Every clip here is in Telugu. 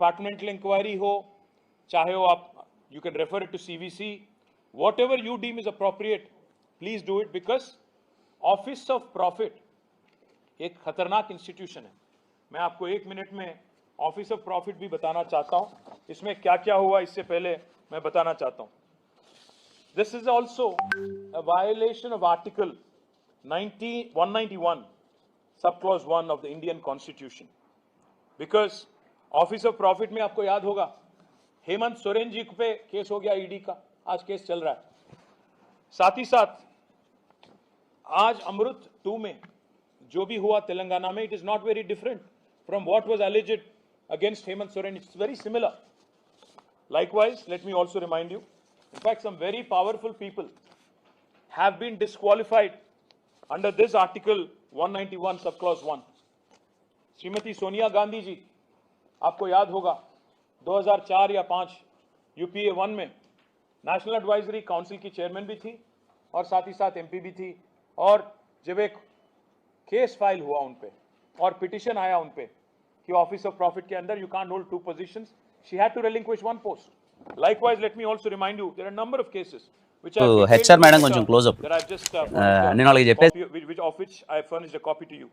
departmental inquiry ho, chahe ho aap, you to see it see whatever you deem is appropriate please do it because office of profit एक खतरनाक इंस्टीट्यूशन है। मैं आपको एक मिनट में ऑफ़िस ऑफ़ प्रॉफिट भी बताना चाहता हूँ। इसमें क्या क्या हुआ इससे पहले मैं बताना चाहता हूँ। This is also violation of article 90 191 sub clause one of the Indian constitution because office of profit में आपको याद होगा, हेमंत सोरेन जी पे केस हो गया ईडी का। आज केस चल रहा है। साथ ही साथ, आज अमृत टू में जो भी हुआ तेलंगाना में it is not very different from what was alleged against Hemant Soren. It's very similar likewise let me also remind you in fact some very powerful people have been disqualified under this article 191 sub clause one Shrimati Sonia Gandhi ji आपको याद होगा 2004 या 5 यूपीए 1 में नेशनल एडवाइजरी काउंसिल की चेयरमैन भी थी और साथ ही साथ एमपी भी थी और जब एक केस फाइल हुआ उन पे और पिटिशन आया उन पे कि ऑफिस ऑफ प्रॉफिट के अंदर you can't hold two positions she had to relinquish one post likewise let me also remind you there are a number of cases which I have Oh, detailed HR in madam the కొంచెం letter close up. that I've just uh, Uh, నేను వాళ్ళకి చెప్పేసి- copy- which, which of which I furnished a copy to you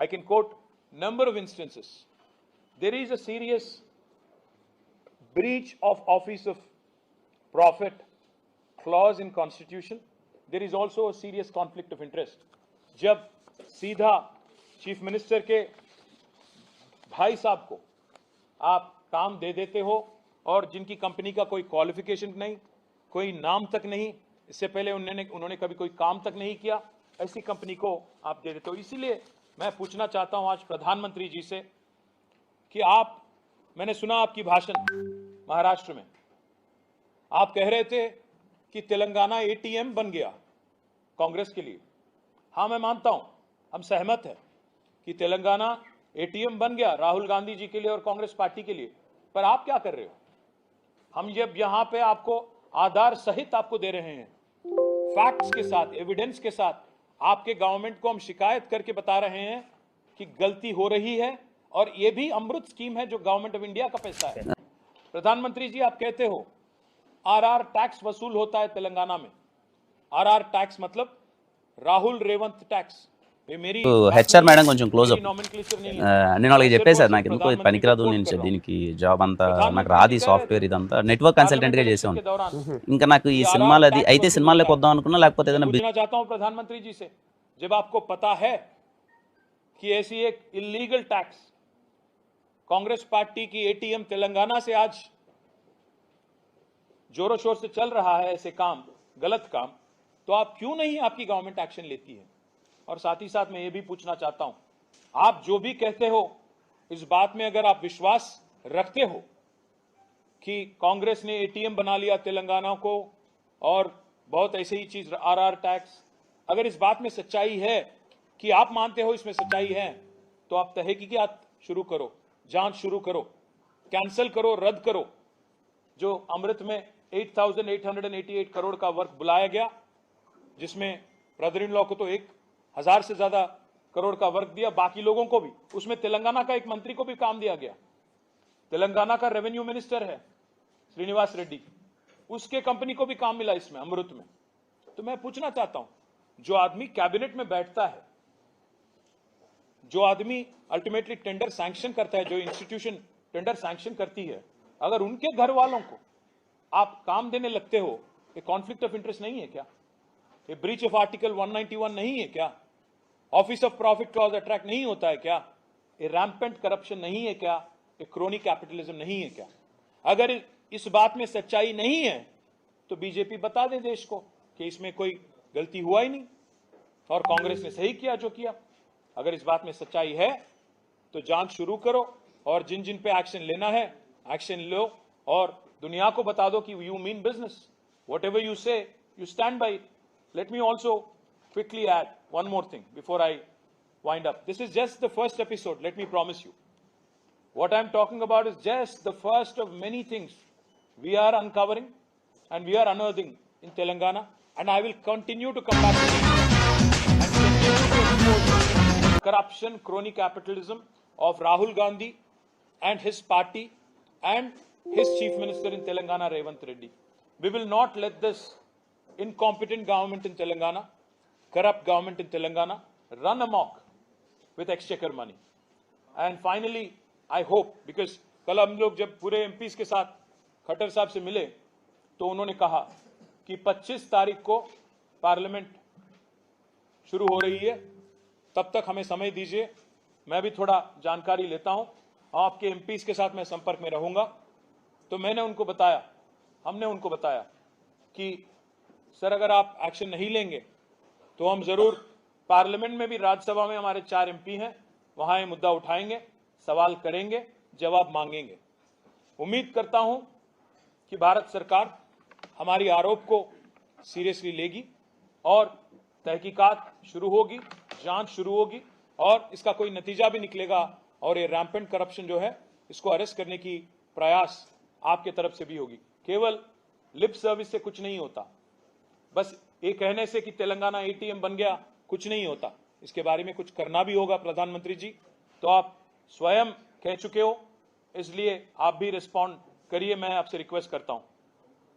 I can quote number of instances There is a serious breach of office of profit clause in constitution. There is also a serious conflict of interest. जब सीधा चीफ मिनिस्टर के भाई साहब को आप काम दे देते हो और जिनकी कंपनी का कोई क्वालिफिकेशन नहीं, कोई नाम तक नहीं, इससे पहले उन्होंने उन्होंने कभी कोई काम तक नहीं किया, ऐसी कंपनी को आप दे देते हो। इसीलिए मैं पूछना चाहता हूँ आज प्रधानमंत्री जी से कि आप, मैंने सुना आपकी भाषण महाराष्ट्र में। आप कह रहे थे कि तेलंगाना एटीएम बन गया कांग्रेस के लिए। हाँ मैं मानता हूँ, हम सहमत हैं कि तेलंगाना एटीएम बन गया राहुल गांधी जी के लिए और कांग्रेस पार्टी के लिए। पर आप क्या कर रहे हो? हम जब यहाँ पे आपको आधार सहित आपको दे रहे हैं फैक्ट्स के साथ एविडेंस के साथ, आपके गवर्नमेंट को हम शिकायत करके बता रहे हैं कि गलती हो रही है और ये भी अमृत स्कीम है जो गवर्नमेंट ऑफ इंडिया का पैसा है प्रधानमंत्री जी आप कहते हो आरआर टैक्स वसूल होता है तेलंगाना में आरआर टैक्स मतलब राहुल रेवंत टैक्स ये मेरी హెచ్ఆర్ మేడం కొంచెం క్లోజ్ అప్ nomenclature नहीं ఆ, है నేను వాళ్ళకి చెప్పేశాను నాకు सिर्फ ఎందుకో ఇది प्रधानमंत्री పనికిరాదు को నేను quote कर रहा हूं। దీనికి జాబ్ అంతా నాకు प्रधानमंत्री రాదు ఈ कह रहे సాఫ్ట్వేర్ थे, ఇదంతా నెట్వర్క్ కన్సల్టెంట్ గా पार्लियामेंट చేసే के ఉన్నాను दौरान ఇంకా నాకు ఈ ये సినిమాలు आराम అది टैक्स అయితే वसूल సినిమాల్లోకి होता है। వద్దాం అనుకున్నా లేకపోతే ఏదైనా पूछना चाहता हूं प्रधानमंत्री जी से जब आपको पता है कि ऐसी एक इलीगल टैक्स कांग्रेस पार्टी की एटीएम तेलंगाना से आज जोरों शोर से चल रहा है ऐसे काम, गलत काम तो आप क्यों नहीं आपकी गवर्नमेंट एक्शन लेती है? और साथ ही साथ मैं ये भी पूछना चाहता हूँ, आप जो भी कहते हो, इस बात में अगर आप विश्वास रखते हो कि कांग्रेस ने एटीएम बना लिया तेलंगाना को और बहुत ऐसे ही चीज़, आरआर टैक्स, अगर इस बात में सच्चाई है कि आप मानते हो इसमें सच्चाई है तो आप तहकीकात शुरू करो। जाँच शुरू करो कैंसिल करो रद्द करो। जो अमृत में 8,888 करोड़ का वर्क बुलाया गया जिसमें ब्रदर इन लॉ को तो एक हज़ार से ज़्यादा करोड़ का वर्क दिया बाकी लोगों को भी। उसमें तेलंगाना का एक मंत्री को भी काम दिया गया। तेलंगाना का रेवेन्यू मिनिस्टर है श्रीनिवास रेड्डी। उसके कंपनी को भी काम मिला इसमें अमृत में। तो मैं पूछना चाहता हूँ जो आदमी कैबिनेट में बैठता है जो आदमी अल्टीमेटली टेंडर सैंक्शन करता है, जो इंस्टीट्यूशन टेंडर सैंक्शन करती है, अगर उनके घर वालों को आप काम देने लगते हो, ये कॉन्फ्लिक्ट ऑफ़ इंटरेस्ट नहीं है क्या? ये ब्रीच ऑफ़ आर्टिकल 191 नहीं है क्या? Office of profit clause attract नहीं होता है क्या? ये रैम्पेंट करप्शन नहीं है क्या? ये क्रोनी कैपिटलिज्म नहीं है क्या? अगर इस बात में सच्चाई नहीं है तो बीजेपी बता दे देश को कि इसमें कोई गलती हुआ ही नहीं। और कांग्रेस ने सही किया जो किया। अगर इस बात में सच्चाई है तो जाँच शुरू करो और जिन जिन पे एक्शन लेना है एक्शन लो और दुनिया को बता दो कि you mean business whatever you say you stand by let me also quickly add one more thing before I wind up this is just the first episode let me promise you what I am talking about is just the first of many things we are uncovering and we are unearthing in Telangana and I will continue to come back and corruption, crony capitalism of Rahul Gandhi and his party and his chief minister in Telangana, Revant Reddy. We will not let this incompetent government in Telangana, corrupt government in Telangana, run amok with exchequer money. And finally, I hope, because कल हम लोग जब पूरे एमपीज के साथ खट्टर साहब से मिले तो उन्होंने कहा कि 25 तारीख को पार्लियामेंट शुरू हो रही है तब तक हमें समय दीजिए। मैं भी थोड़ा जानकारी लेता हूँ। आपके एमपीज के साथ मैं संपर्क में रहूँगा। तो मैंने उनको बताया, हमने उनको बताया कि, सर, अगर आप एक्शन नहीं लेंगे तो हम ज़रूर पार्लियामेंट में भी राज्यसभा में हमारे चार एमपी हैं। वहाँ ये मुद्दा उठाएँगे, सवाल करेंगे, जवाब मांगेंगे। उम्मीद करता हूँ कि भारत सरकार हमारी आरोप को सीरियसली लेगी और तहकीकात शुरू होगी। जाँच शुरू होगी और इसका कोई नतीजा भी निकलेगा और ये रैम्पेंट करप्शन जो है, इसको अरेस्ट करने की प्रयास आपके तरफ़ से भी होगी। केवल लिप सर्विस से कुछ नहीं होता। बस ये कहने से कि तेलंगाना एटीएम बन गया, कुछ नहीं होता। इसके बारे में कुछ करना भी होगा प्रधानमंत्री जी। तो आप स्वयं कह चुके हो, इसलिए आप भी रिस्पॉन्ड करिए, मैं आपसे रिक्वेस्ट करता हूँ।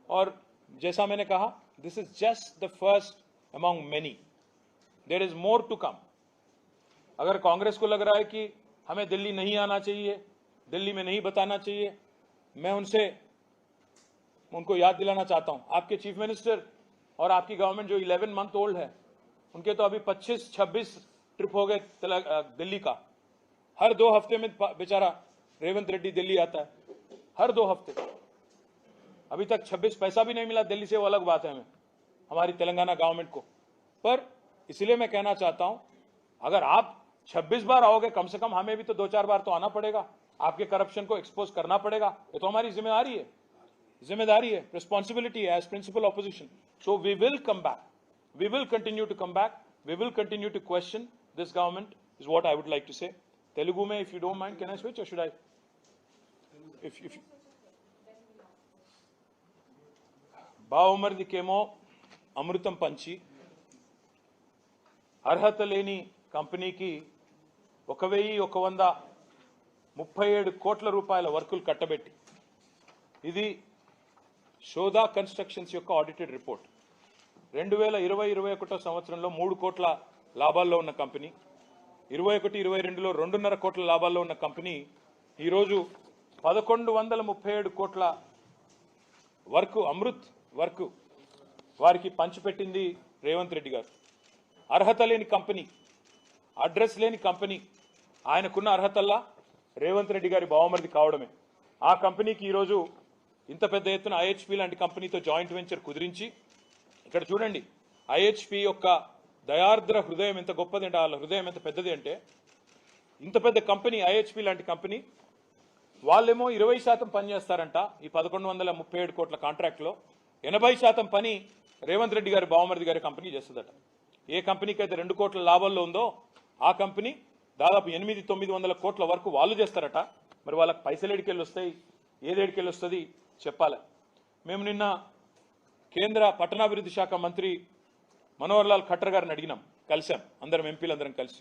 और जैसा मैंने कहा this is just the first among many there is more to come अगर कांग्रेस को लग रहा है कि हमें दिल्ली नहीं आना चाहिए, दिल्ली में नहीं बताना चाहिए, मैं उनसे, उनको याद दिलाना चाहता हूँ। आपके चीफ मिनिस्टर और आपकी गवर्नमेंट जो 11 मंथ ओल्ड है, उनके तो अभी 25 26 ट्रिप हो गए दिल्ली का। हर दो हफ़्ते में बेचारा रेवंत रेड्डी दिल्ली आता है। हर दो हफ़्ते। अभी तक 26 पैसा भी नहीं मिला, दिल्ली से वो अलग बात है हमें, हमारी तेलंगाना गवर्नमेंट को। पर इसलिए मैं कहना चाहता हूं अगर आप 26 बार आओगे कम से कम हमें भी तो दो चार बार तो आना पड़ेगा आपके करप्शन को एक्सपोज करना पड़ेगा ये तो हमारी जिम्मेदारी है जिम्मेदारी है रिस्पॉन्सिबिलिटी है as principal opposition so we will come back we will continue to come back we will continue to question this government is what I would like to say Telugu में if you don't mind can I switch और शुड आई इफ इफ బావమరిదికేమో అమృతం పంచి అర్హత లేని కంపెనీకి ఒక వెయ్యి ఒక వంద ముప్పై ఏడు కోట్ల రూపాయల వర్కులు కట్టబెట్టి ఇది శోధా కన్స్ట్రక్షన్స్ యొక్క ఆడిటెడ్ రిపోర్ట్. రెండు వేల ఇరవై ఇరవై ఒకటో సంవత్సరంలో మూడు కోట్ల లాభాల్లో ఉన్న కంపెనీ ఇరవై ఒకటి ఇరవై రెండులో రెండున్నర కోట్ల లాభాల్లో ఉన్న కంపెనీ ఈరోజు పదకొండు వందల ముప్పై ఏడు కోట్ల వర్క్ అమృత్ వర్క్ వారికి పంచిపెట్టింది రేవంత్ రెడ్డి గారు. అర్హత లేని కంపెనీ అడ్రస్ లేని కంపెనీ ఆయనకున్న అర్హతల్లా రేవంత్ రెడ్డి గారి బావమరిది కావడమే. ఆ కంపెనీకి ఈరోజు ఇంత పెద్ద ఎత్తున ఐహెచ్పి లాంటి కంపెనీతో జాయింట్ వెంచర్ కుదిరించి ఇక్కడ చూడండి ఐహెచ్పి యొక్క దయార్ద్ర హృదయం ఎంత గొప్పది అంటే వాళ్ళ హృదయం ఎంత పెద్దది అంటే ఇంత పెద్ద కంపెనీ ఐహెచ్పి లాంటి కంపెనీ వాళ్ళేమో ఇరవై శాతం పని చేస్తారంట ఈ పదకొండు వందల ముప్పై ఏడు కోట్ల కాంట్రాక్ట్లో. ఎనభై శాతం పని రేవంత్ రెడ్డి గారి బావమరిది గారి కంపెనీ చేస్తుందట. ఏ కంపెనీకి అయితే రెండు కోట్ల లాభాల్లో ఉందో ఆ కంపెనీ దాదాపు ఎనిమిది తొమ్మిది వందల కోట్ల వరకు వాళ్ళు చేస్తారట. మరి వాళ్ళకి పైసలు ఎడికెళ్ళి వస్తాయి ఏది ఎడికెళ్ళి వస్తుంది చెప్పాలి. మేము నిన్న కేంద్ర పట్టణాభివృద్ధి శాఖ మంత్రి మనోహర్ లాల్ ఖట్టర్ గారిని అడిగినాం. కలిసాం అందరం ఎంపీలందరం కలిసి.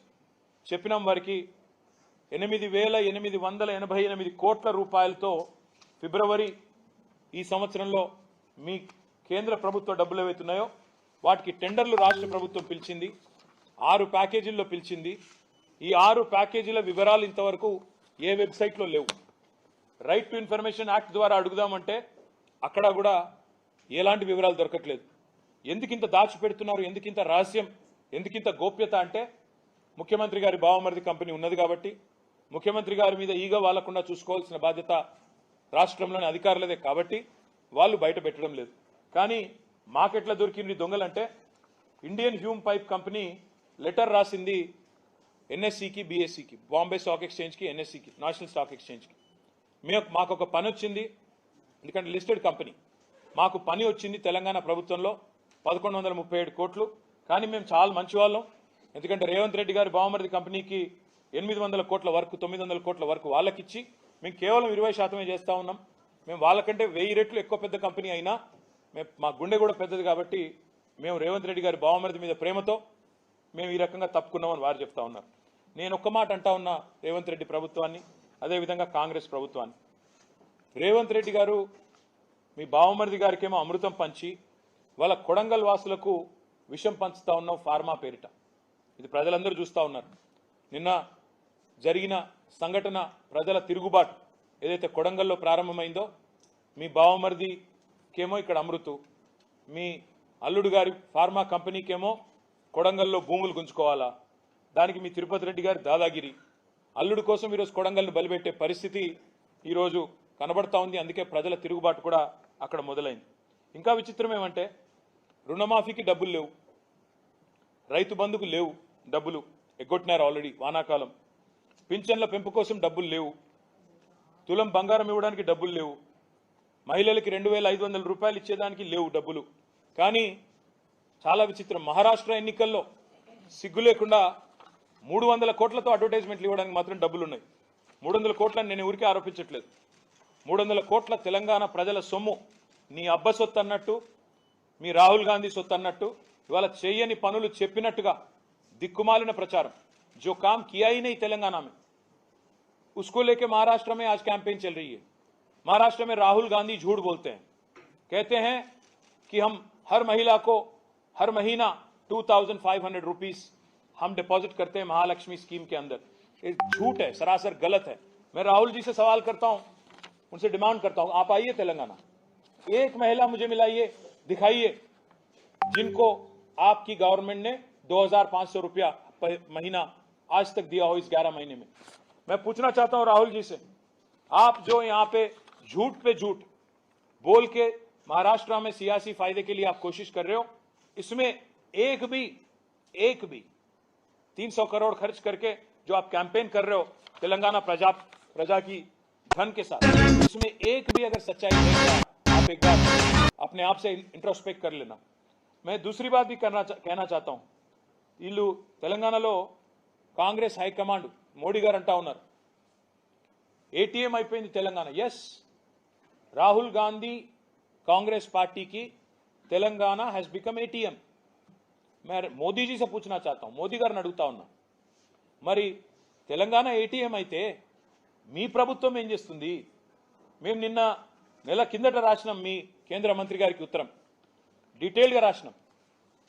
చెప్పినాం వారికి ఎనిమిది వేల ఎనిమిది వందల ఎనభై ఎనిమిది కోట్ల రూపాయలతో ఫిబ్రవరి ఈ సంవత్సరంలో మీ కేంద్ర ప్రభుత్వ డబ్బులు ఏవైతున్నాయో వాటికి టెండర్లు రాష్ట్ర ప్రభుత్వం పిలిచింది ఆరు ప్యాకేజీల్లో పిలిచింది. ఈ ఆరు ప్యాకేజీల వివరాలు ఇంతవరకు ఏ వెబ్సైట్లో లేవు. రైట్ టు ఇన్ఫర్మేషన్ యాక్ట్ ద్వారా అడుగుదామంటే అక్కడ కూడా ఎలాంటి వివరాలు దొరకట్లేదు. ఎందుకింత దాచిపెడుతున్నారు ఎందుకింత రహస్యం ఎందుకింత గోప్యత అంటే ముఖ్యమంత్రి గారి బావమరిది కంపెనీ ఉన్నది కాబట్టి ముఖ్యమంత్రి గారి మీద ఈగ వాళ్ళకుండా చూసుకోవాల్సిన బాధ్యత రాష్ట్రంలోని అధికారులదే కాబట్టి వాళ్ళు బయట పెట్టడం లేదు. కానీ మాకెట్లా దొరికింది దొంగలంటే Indian Hume pipe company letter రాసింది ఎన్ఎస్సికి బీఎస్సికి బాంబే స్టాక్ ఎక్స్చేంజ్కి ఎన్ఎస్సికి నేషనల్ స్టాక్ ఎక్స్చేంజ్కి. మేము మాకు ఒక పని వచ్చింది. ఎందుకంటే లిస్టెడ్ కంపెనీ. మాకు పని వచ్చింది తెలంగాణ ప్రభుత్వంలో పదకొండు వందల ముప్పై ఏడు కోట్లు. కానీ మేము చాలా మంచి వాళ్ళం ఎందుకంటే రేవంత్ రెడ్డి గారి బావమరిది కంపెనీకి ఎనిమిది వందల కోట్ల వరకు తొమ్మిది వందల కోట్ల వరకు వాళ్ళకిచ్చి మేము కేవలం ఇరవై శాతమే చేస్తూ ఉన్నాం. మేము వాళ్ళకంటే వెయ్యి రెట్లు ఎక్కువ పెద్ద కంపెనీ అయినా మా గుండె కూడా పెద్దది కాబట్టి మేము రేవంత్ రెడ్డి గారి బావమరిది మీద ప్రేమతో మేము ఈ రకంగా తప్పుకున్నామని వారు చెప్తా ఉన్నారు. నేను ఒక్క మాట అంటా ఉన్నా రేవంత్ రెడ్డి ప్రభుత్వాన్ని అదేవిధంగా కాంగ్రెస్ ప్రభుత్వాన్ని. రేవంత్ రెడ్డి గారు మీ బావమరిది గారికేమో అమృతం పంచి వాళ్ళ కొడంగల్ వాసులకు విషం పంచుతా ఉన్నాం ఫార్మా పేరిట. ఇది ప్రజలందరూ చూస్తూ ఉన్నారు. నిన్న జరిగిన సంఘటన ప్రజల తిరుగుబాటు ఏదైతే కొడంగల్లో ప్రారంభమైందో మీ కేమో ఇక్కడ అమృతు మీ అల్లుడు గారి ఫార్మా కంపెనీకేమో కొడంగల్లో భూములు గుంజుకోవాలా? దానికి మీ తిరుపతి రెడ్డి గారి దాదాగిరి. అల్లుడు కోసం ఈరోజు కొడంగల్ని బలిపెట్టే పరిస్థితి ఈరోజు కనబడతా ఉంది. అందుకే ప్రజల తిరుగుబాటు కూడా అక్కడ మొదలైంది. ఇంకా విచిత్రం ఏమంటే రుణమాఫీకి డబ్బులు లేవు. రైతు బంధుకు లేవు డబ్బులు. ఎగ్గొట్టినారు ఆల్రెడీ వానాకాలం. పింఛన్ల పెంపు కోసం డబ్బులు లేవు. తులం బంగారం ఇవ్వడానికి డబ్బులు లేవు. మహిళలకి రెండు వేల ఐదు వందల రూపాయలు ఇచ్చేదానికి లేవు డబ్బులు కానీ చాలా విచిత్రం మహారాష్ట్ర ఎన్నికల్లో సిగ్గు లేకుండా మూడు వందల కోట్లతో అడ్వర్టైజ్మెంట్లు ఇవ్వడానికి మాత్రం డబ్బులు ఉన్నాయి మూడు వందల కోట్లని నేను ఊరికే ఆరోపించట్లేదు మూడు వందల కోట్ల తెలంగాణ ప్రజల సొమ్ము నీ అబ్బ సొత్తు అన్నట్టు మీ రాహుల్ గాంధీ సొత్తు అన్నట్టు ఇవాళ చేయని పనులు చెప్పినట్టుగా దిక్కుమాలిన ప్రచారం जो काम किया ही नहीं तेलंगाना में उसको लेके महाराष्ट्र में आज कैंपेन चल रही है महाराष्ट्र में राहुल गांधी झूठ बोलते हैं। कहते हैं कि हम हर महिला को, हर महीना 2500 रुपीस हम डिपॉजिट करते हैं महालक्ष्मी स्कीम के अंदर। ये झूठ है, सरासर गलत है। मैं राहुल जी से सवाल करता हूँ, उनसे डिमांड करता हूँ, आप आइए तेलंगाना। एक महिला मुझे मिलाइए, दिखाइए, जिनको आपकी गवर्नमेंट ने 2500 रुपया प- महीना आज तक दिया हो इस 11 महीने में। मैं पूछना चाहता हूँ राहुल जी से, आप जो यहाँ पे झूठ पे झूठ बोल के महाराष्ट्र में सियासी फायदे के लिए आप कोशिश कर रहे हो इसमें एक भी एक भी 300 करोड़ खर्च करके जो आप कैंपेन कर रहे हो तेलंगाना प्रजा प्रजा की धन के साथ इसमें एक भी अगर सच्चाई नहीं है आप एक बार अपने आप से इंट्रोस्पेक्ट कर लेना मैं दूसरी बात भी करना चा- कहना चाहता हूं వీళ్ళు తెలంగాణలో కాంగ్రెస్ హైకమాండ్ మోడీ గారు అంటా ఉన్నారు ఏటీఎం అయిపోయింది తెలంగాణ ఎస్ రాహుల్ గాంధీ कांग्रेस पार्टी की तेलंगाना हैज बिकम एटीएम मैं మోదీ जी से पूछना चाहता हूं మోదీ గారిని అడుగుతా ఉన్నా మరి తెలంగాణ ఏటీఎం అయితే మీ ప్రభుత్వం ఏం చేస్తుంది మేము నిన్న నెల కిందట రాసినాం మీ కేంద్ర మంత్రి గారికి ఉత్తరం డీటెయిల్గా రాసినాం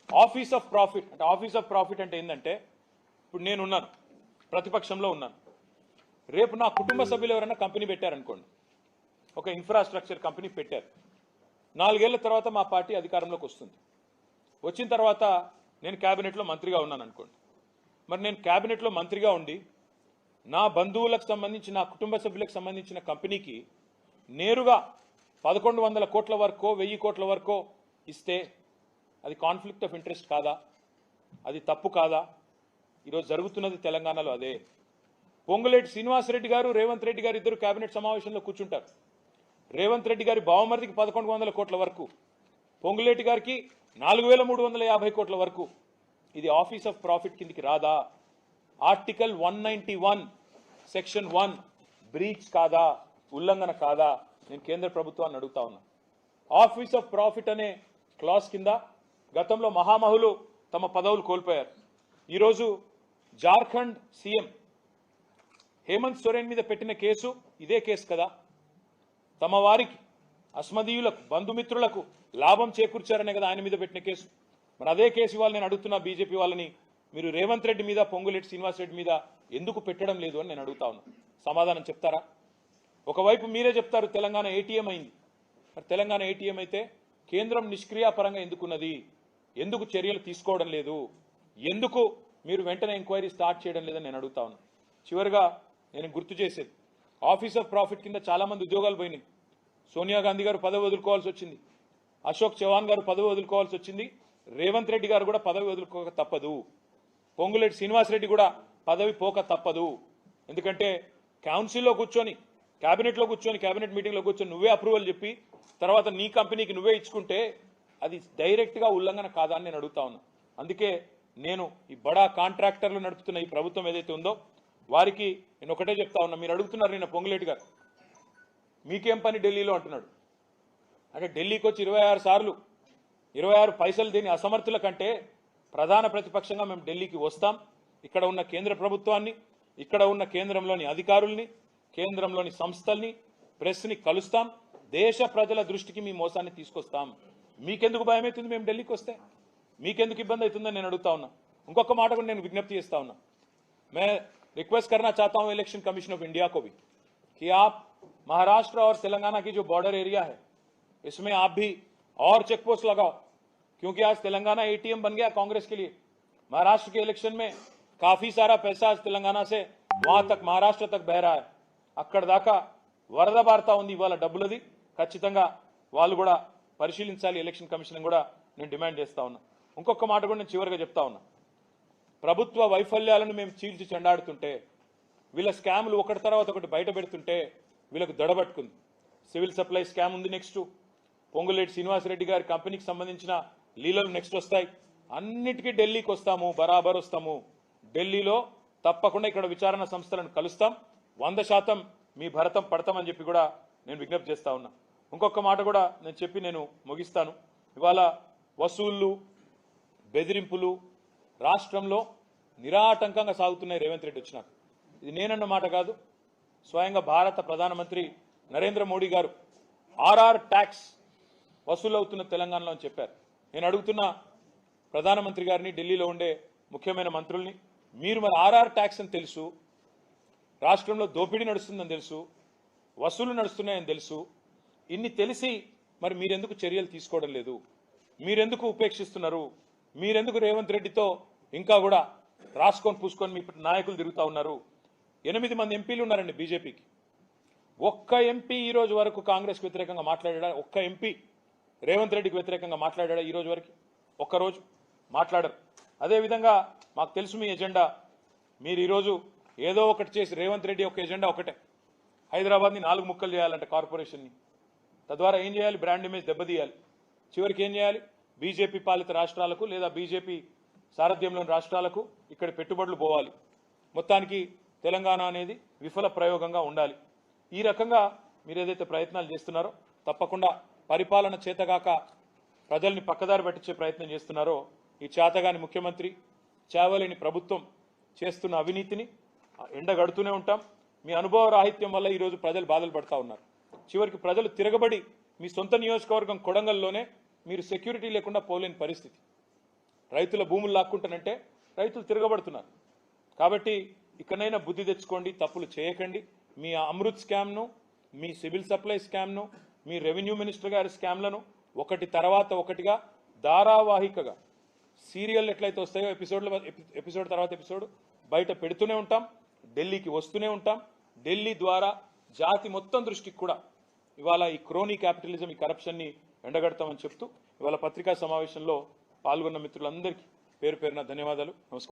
ఆఫీస్ ఆఫ్ ప్రాఫిట్ అంటే ఆఫీస్ ఆఫ్ ప్రాఫిట్ అంటే ఏంటంటే ఇప్పుడు నేను ఉన్నాను ప్రతిపక్షంలో ఉన్నాను రేపు నా కుటుంబ సభ్యులు ఎవరైనా కంపెనీ పెట్టారనుకోండి ఒక ఇన్ఫ్రాస్ట్రక్చర్ కంపెనీ పెట్టారు. నాలుగేళ్ళ తర్వాత మా పార్టీ అధికారంలోకి వస్తుంది. వచ్చిన తర్వాత నేను క్యాబినెట్లో మంత్రిగా ఉన్నాను అనుకోండి. మరి నేను క్యాబినెట్లో మంత్రిగా ఉండి నా బంధువులకు సంబంధించి నా కుటుంబ సభ్యులకు సంబంధించిన కంపెనీకి నేరుగా పదకొండు వందల కోట్ల వరకో వెయ్యి కోట్ల వరకో ఇస్తే అది కాన్ఫ్లిక్ట్ ఆఫ్ ఇంట్రెస్ట్ కాదా? అది తప్పు కాదా? ఈరోజు జరుగుతున్నది తెలంగాణలో అదే. పొంగులేటి శ్రీనివాసరెడ్డి గారు రేవంత్ రెడ్డి గారు ఇద్దరు కేబినెట్ సమావేశంలో కూర్చుంటారు. రేవంత్ రెడ్డి గారి బావమరిదికి పదకొండు వందల కోట్ల వరకు పొంగులేటి గారికి నాలుగు వేల మూడు వందల యాభై కోట్ల వరకు. ఇది ఆఫీస్ ఆఫ్ ప్రాఫిట్ కిందికి రాదా? Article one ninety one section one breach కాదా? ఉల్లంఘన కాదా? నేను కేంద్ర ప్రభుత్వాన్ని అడుగుతా ఉన్నా. ఆఫీస్ ఆఫ్ ప్రాఫిట్ అనే క్లాస్ కింద గతంలో మహామహులు తమ పదవులు కోల్పోయారు. ఈరోజు జార్ఖండ్ సీఎం హేమంత్ సోరెన్ మీద పెట్టిన కేసు ఇదే కేసు కదా. తమ వారికి అస్మదీయులకు బంధుమిత్రులకు లాభం చేకూర్చారనే కదా ఆయన మీద పెట్టిన కేసు. మరి అదే కేసు ఇవాళ నేను అడుగుతున్నా బీజేపీ వాళ్ళని మీరు రేవంత్ రెడ్డి మీద పొంగులేటి శ్రీనివాస్ రెడ్డి మీద ఎందుకు పెట్టడం లేదు అని నేను అడుగుతా ఉన్నా. సమాధానం చెప్తారా? ఒకవైపు మీరే చెప్తారు తెలంగాణ ఏటీఎం అయింది. మరి తెలంగాణ ఏటీఎం అయితే కేంద్రం నిష్క్రియాపరంగా ఎందుకున్నది? ఎందుకు చర్యలు తీసుకోవడం లేదు? ఎందుకు మీరు వెంటనే ఎంక్వైరీ స్టార్ట్ చేయడం లేదని నేను అడుగుతా ఉన్నా. చివరిగా నేను గుర్తు చేసేది ఆఫీస్ ఆఫ్ ప్రాఫిట్ కింద చాలా మంది ఉద్యోగాలు పోయినాయి. సోనియా గాంధీ గారు పదవి వదులుకోవాల్సి వచ్చింది. అశోక్ చవాన్ గారు పదవి వదులుకోవాల్సి వచ్చింది. రేవంత్ రెడ్డి గారు కూడా పదవి వదులుకోక తప్పదు. పొంగులేటి శ్రీనివాసరెడ్డి కూడా పదవి పోక తప్పదు. ఎందుకంటే కౌన్సిల్లో కూర్చొని క్యాబినెట్లో కూర్చొని క్యాబినెట్ మీటింగ్లో కూర్చొని నువ్వే అప్రూవల్ చెప్పి తర్వాత నీ కంపెనీకి నువ్వే ఇచ్చుకుంటే అది డైరెక్ట్గా ఉల్లంఘన కాదా అని నేను అడుగుతా ఉన్నా. అందుకే నేను ఈ బడా కాంట్రాక్టర్లు నడుపుతున్న ఈ ప్రభుత్వం ఏదైతే ఉందో వారికి నేను ఒకటే చెప్తా ఉన్నా మీరు అడుగుతున్నారు నిన్న పొంగులేటి గారు. మీకేం పని ఢిల్లీలో అంటున్నాడు. అంటే ఢిల్లీకి వచ్చి ఇరవై ఆరు సార్లు ఇరవై ఆరు పైసలు దీని అసమర్థుల కంటే ప్రధాన ప్రతిపక్షంగా మేము ఢిల్లీకి వస్తాం. ఇక్కడ ఉన్న కేంద్ర ప్రభుత్వాన్ని ఇక్కడ ఉన్న కేంద్రంలోని అధికారుల్ని కేంద్రంలోని సంస్థల్ని ప్రెస్ని కలుస్తాం. దేశ ప్రజల దృష్టికి మీ మోసాన్ని తీసుకొస్తాం. మీకెందుకు భయం అవుతుంది మేము ఢిల్లీకి వస్తే? మీకెందుకు ఇబ్బంది అవుతుందని నేను అడుగుతా ఉన్నా. ఇంకొక మాట కూడా నేను విజ్ఞప్తి చేస్తా ఉన్నా. మే रिक्वेस्ट करना चाहता हूं इलेक्शन कमीशन ऑफ इंडिया को भी कि आप महाराष्ट्र और तेलंगाना की जो बॉर्डर एरिया है इसमें आप भी और चेक पोस्ट लगाओ क्योंकि आज तेलंगाना एटीएम बन गया कांग्रेस के लिए महाराष्ट्र के इलेक्शन में काफी सारा पैसा आज तेलंगाना से वहां तक महाराष्ट्र तक बह रहा है అక్కడ దాకా వరద బారుతా ఉంది ఇవాళ డబ్బులది ఖచ్చితంగా వాళ్ళు కూడా పరిశీలించాలి ఎలక్షన్ కమిషన్ కూడా నేను డిమాండ్ చేస్తా ఉన్నా ఇంకొక మాట కూడా నేను చివరిగా చెప్తా ఉన్నా ప్రభుత్వ వైఫల్యాలను మేము చీల్చి చెండాడుతుంటే వీళ్ళ స్కాములు ఒకటి తర్వాత ఒకటి బయట పెడుతుంటే వీళ్ళకు దడబట్టుకుంది. సివిల్ సప్లై స్కామ్ ఉంది నెక్స్ట్. పొంగులేటి శ్రీనివాసరెడ్డి గారి కంపెనీకి సంబంధించిన లీలలు నెక్స్ట్ వస్తాయి. అన్నిటికీ ఢిల్లీకి వస్తాము బరాబర్ వస్తాము. ఢిల్లీలో తప్పకుండా ఇక్కడ విచారణ సంస్థలను కలుస్తాం. వంద శాతం మీ భరతం పడతామని చెప్పి కూడా నేను విజ్ఞప్తి చేస్తా ఉన్నా. ఇంకొక మాట కూడా నేను చెప్పి నేను ముగిస్తాను. ఇవాళ వసూళ్ళు బెదిరింపులు రాష్ట్రంలో నిరాటంకంగా సాగుతున్నాయి రేవంత్ రెడ్డి వచ్చినాక. ఇది నేనన్న మాట కాదు. స్వయంగా భారత ప్రధానమంత్రి నరేంద్ర మోడీ గారు ఆర్ఆర్ ట్యాక్స్ వసూలవుతున్న తెలంగాణలో అని చెప్పారు. నేను అడుగుతున్న ప్రధానమంత్రి గారిని ఢిల్లీలో ఉండే ముఖ్యమైన మంత్రుల్ని మీరు మరి ఆర్ఆర్ ట్యాక్స్ అని తెలుసు రాష్ట్రంలో దోపిడీ నడుస్తుందని తెలుసు వసూలు నడుస్తున్నాయని తెలుసు ఇన్ని తెలిసి మరి మీరెందుకు చర్యలు తీసుకోవడం లేదు? మీరెందుకు ఉపేక్షిస్తున్నారు? మీరెందుకు రేవంత్ రెడ్డితో ఇంకా కూడా రాసుకొని పూసుకొని మీ నాయకులు తిరుగుతూ ఉన్నారు. ఎనిమిది మంది ఎంపీలు ఉన్నారండి బీజేపీకి. ఒక్క ఎంపీ ఈ రోజు వరకు కాంగ్రెస్కి వ్యతిరేకంగా మాట్లాడా ఒక్క ఎంపీ రేవంత్ రెడ్డికి వ్యతిరేకంగా మాట్లాడా ఈ రోజు వరకు? ఒక్కరోజు మాట్లాడరు. అదేవిధంగా మాకు తెలుసు మీ ఎజెండా. మీరు ఈరోజు ఏదో ఒకటి చేసి రేవంత్ రెడ్డి ఒక ఎజెండా ఒకటే. హైదరాబాద్ని నాలుగు ముక్కలు చేయాలంటే కార్పొరేషన్ని. తద్వారా ఏం చేయాలి? బ్రాండ్ ఇమేజ్ దెబ్బతీయాలి. చివరికి ఏం చేయాలి? బీజేపీ పాలిత రాష్ట్రాలకు లేదా బీజేపీ సారథ్యంలోని రాష్ట్రాలకు ఇక్కడ పెట్టుబడులు పోవాలి. మొత్తానికి తెలంగాణ అనేది విఫల ప్రయోగంగా ఉండాలి. ఈ రకంగా మీరు ఏదైతే ప్రయత్నాలు చేస్తున్నారో తప్పకుండా పరిపాలన చేతగాక ప్రజల్ని పక్కదారి పట్టించే ప్రయత్నం చేస్తున్నారో ఈ చేతగాని ముఖ్యమంత్రి చావలేని ప్రభుత్వం చేస్తున్న అవినీతిని ఎండగడుతూనే ఉంటాం. మీ అనుభవ రాహిత్యం వల్ల ఈరోజు ప్రజలు బాధలు పడతా ఉన్నారు. చివరికి ప్రజలు తిరగబడి మీ సొంత నియోజకవర్గం కొడంగల్లోనే మీరు సెక్యూరిటీ లేకుండా పోలేని పరిస్థితి. రైతుల భూములు లాక్కుంటానంటే రైతులు తిరగబడుతున్నారు. కాబట్టి ఇకనైనా బుద్ధి తెచ్చుకోండి తప్పులు చేయకండి. మీ అమృత్ స్కామ్ను మీ సివిల్ సప్లై స్కామ్ను మీ రెవెన్యూ మినిస్టర్ గారి స్కామ్లను ఒకటి తర్వాత ఒకటిగా ధారావాహికగా సీరియల్ ఎట్లయితే వస్తాయో ఎపిసోడ్ల ఎపిసోడ్ తర్వాత ఎపిసోడ్ బయట పెడుతూనే ఉంటాం ఢిల్లీకి వస్తూనే ఉంటాం. ఢిల్లీ ద్వారా జాతి మొత్తం దృష్టికి కూడా ఇవాళ ఈ క్రోనీ క్యాపిటలిజం ఈ కరప్షన్ని ఎండగడతామని చెప్తూ ఇవాళ పత్రికా సమావేశంలో పాల్గొన్న మిత్రులందరికీ పేరు పేరున ధన్యవాదాలు. నమస్కారం.